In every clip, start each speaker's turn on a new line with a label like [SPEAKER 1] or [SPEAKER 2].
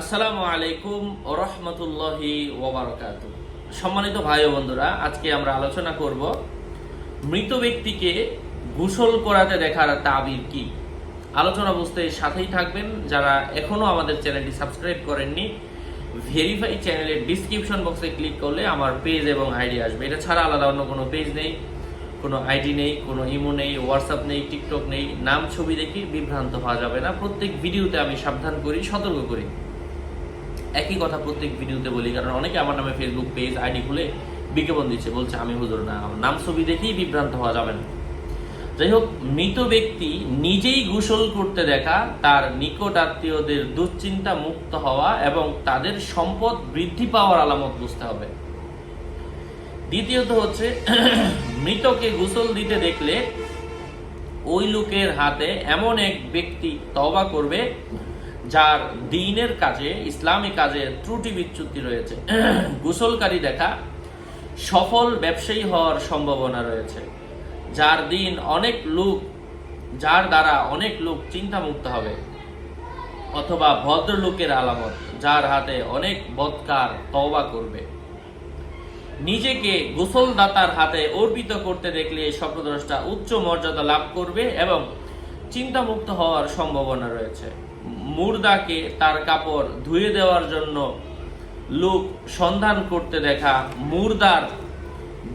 [SPEAKER 1] আসসালামু আলাইকুম রহমতুল্লাহি ওবরাকাত সম্মানিত ভাই ও বন্ধুরা, আজকে আমরা আলোচনা করব মৃত ব্যক্তিকে গোসল করাতে দেখার তাবির কি। আলোচনা বুঝতে সাথেই থাকবেন। যারা এখনও আমাদের চ্যানেলটি সাবস্ক্রাইব করেননি, ভেরিফাই চ্যানেলের ডিসক্রিপশন বক্সে ক্লিক করলে আমার পেজ এবং আইডি আসবে। এটা ছাড়া আলাদা অন্য কোনো পেজ নেই, কোনো আইডি নেই, কোনো ইমো নেই, হোয়াটসঅ্যাপ নেই, টিকটক নেই, নাম ছবি দেখে বিভ্রান্ত হওয়া যাবে না। প্রত্যেক ভিডিওতে আমি সাবধান করি, সতর্ক করি। একই কথা প্রত্যেক ভিডিওতে বলি, কারণ অনেকে আমার নামে ফেসবুক পেজ আইডি খুলে বিজ্ঞাপন দিচ্ছে, বলছে, আমি হুজুর না, আমার নাম ছবি দেখেই বিভ্রান্ত হওয়া যাবে না। যাই হোক, মৃত ব্যক্তি নিজেই গোসল করতে দেখা, তার নিকট আত্মীয়দের দুশ্চিন্তা মুক্ত হওয়া এবং তাদের সম্পদ বৃদ্ধি পাওয়ার আলামত বুঝতে হবে। দ্বিতীয়ত হচ্ছে, মৃতকে গোসল দিতে দেখলে ওই লোকের হাতে এমন এক ব্যক্তি তবা করবে যার দিনের কাজে, ইসলামী কাজে ত্রুটি বিচ্যুতি রয়েছে। গোসলকারী দেখা, সফল ব্যবসায়ী হওয়ার সম্ভাবনা রয়েছে। যার দিন অনেক লোক, যার দ্বারা অনেক লোক চিন্তামুক্ত হবে। অথবা ভদ্রলোকের আলামত, যার হাতে অনেক বৎকার তওবা করবে। নিজেকে গোসলদাতার হাতে অর্পিত করতে দেখলে স্বপ্নদ্রষ্টা উচ্চ মর্যাদা লাভ করবে এবং চিন্তামুক্ত হওয়ার সম্ভাবনা রয়েছে। মুর্দাকে তার কাপড় ধুয়ে দেওয়ার জন্য লোক সন্ধান করতে দেখা মুর্দার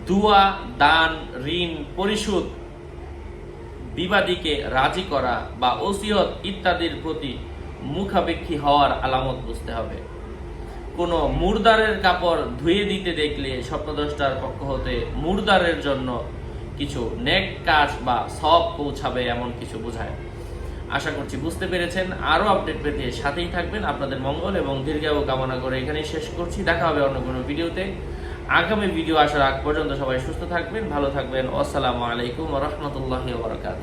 [SPEAKER 1] দুয়া, দান, ঋণ, পরিশোধ, বিবাদীকে রাজি করা বা ওসিয়ত ইত্যাদির প্রতি মুখাপেক্ষী হওয়ার আলামত বুঝতে হবে। কোনো মুর্দারের কাপড় ধুয়ে দিতে দেখলে স্বপ্নদ্রষ্টার পক্ষ হতে মুর্দারের জন্য কিছু নেক কাজ বা সব পৌঁছাবে এমন কিছু বোঝায়। আশা করছি বুঝতে পেরেছেন। আরও আপডেট পেতে সাথেই থাকবেন। আপনাদের মঙ্গল এবং দীর্ঘায়ু কামনা করে এখানেই শেষ করছি। দেখা হবে অন্য কোনো ভিডিওতে। আগামী ভিডিও আসার আগ পর্যন্ত সবাই সুস্থ থাকবেন, ভালো থাকবেন। আসসালামু আলাইকুম রহমতুল্লাহ বরকাত